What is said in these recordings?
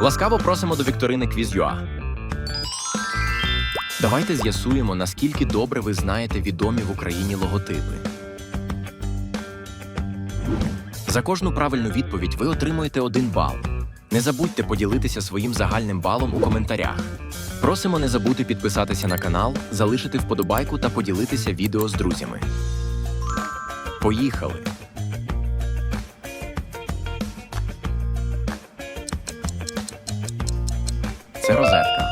Ласкаво просимо до вікторини Квіз.ua. Давайте з'ясуємо, наскільки добре ви знаєте відомі в Україні логотипи. За кожну правильну відповідь ви отримуєте один бал. Не забудьте поділитися своїм загальним балом у коментарях. Просимо не забути підписатися на канал, залишити вподобайку та поділитися відео з друзями. Поїхали! Це розетка.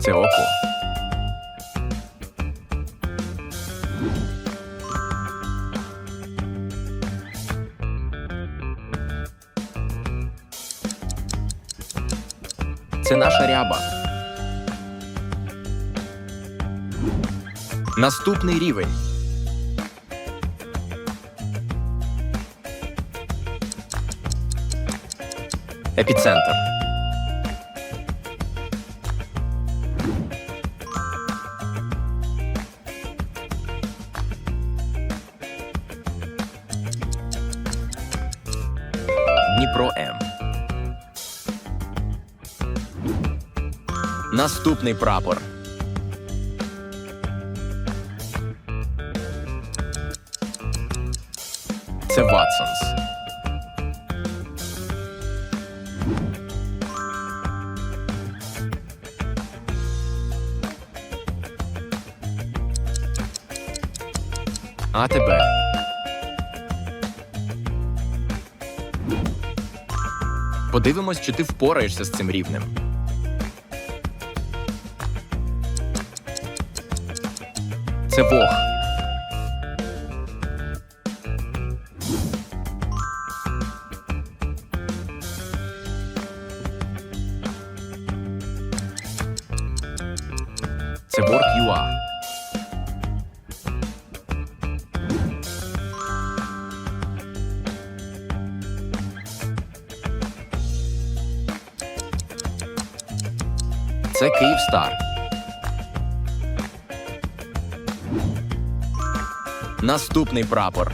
Це око. Це наша ряба. Наступний рівень. Епіцентр. Дніпро М. Наступний прапор. Це Ватсонс. АТБ. Подивимось, чи ти впораєшся з цим рівнем. Це Бог. Борг ЮА. Це Київстар. Наступний прапор.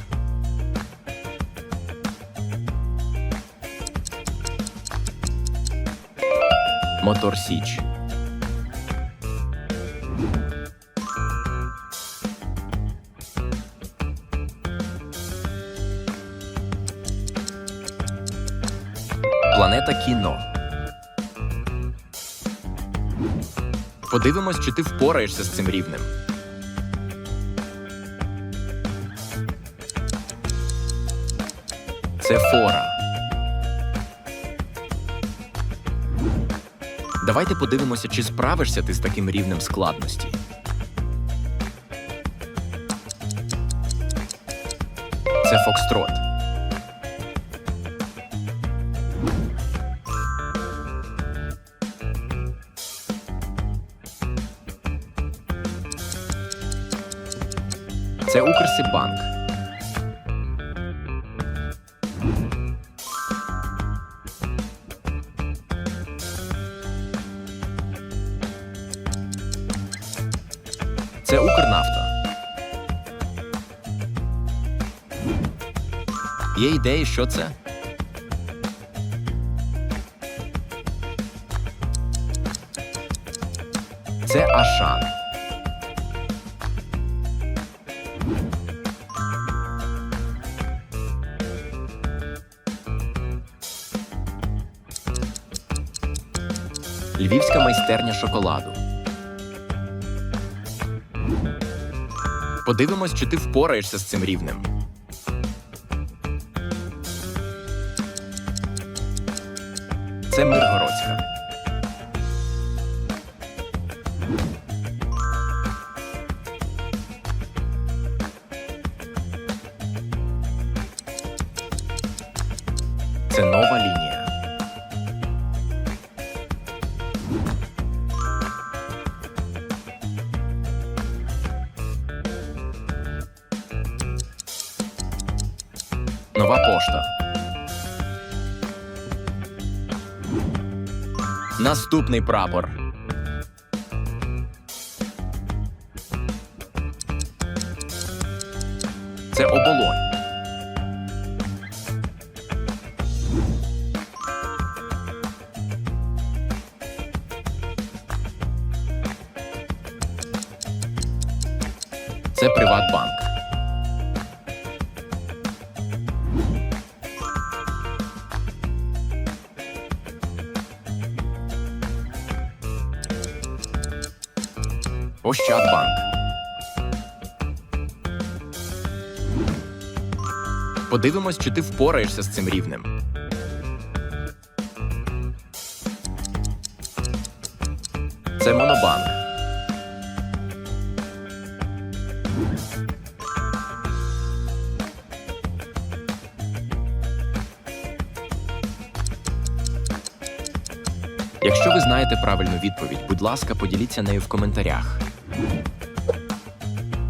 Мотор Січ. Планета кіно. Подивимось, чи ти впораєшся з цим рівнем. Це фора. Давайте подивимося, чи справишся ти з таким рівнем складності. Це Фокстрот. Це Укрсибанк. Це Укрнафта. Є ідеї, що це? Це Ашан. Львівська майстерня шоколаду. Подивимось, чи ти впораєшся з цим рівнем. Це Миргородська. Це нова лінія. Нова пошта. Наступний прапор. Це оболонь. Це Приватбанк. Ощадбанк. Подивимось, чи ти впораєшся з цим рівнем. Це Монобанк. Якщо ви знаєте правильну відповідь, будь ласка, поділіться нею в коментарях.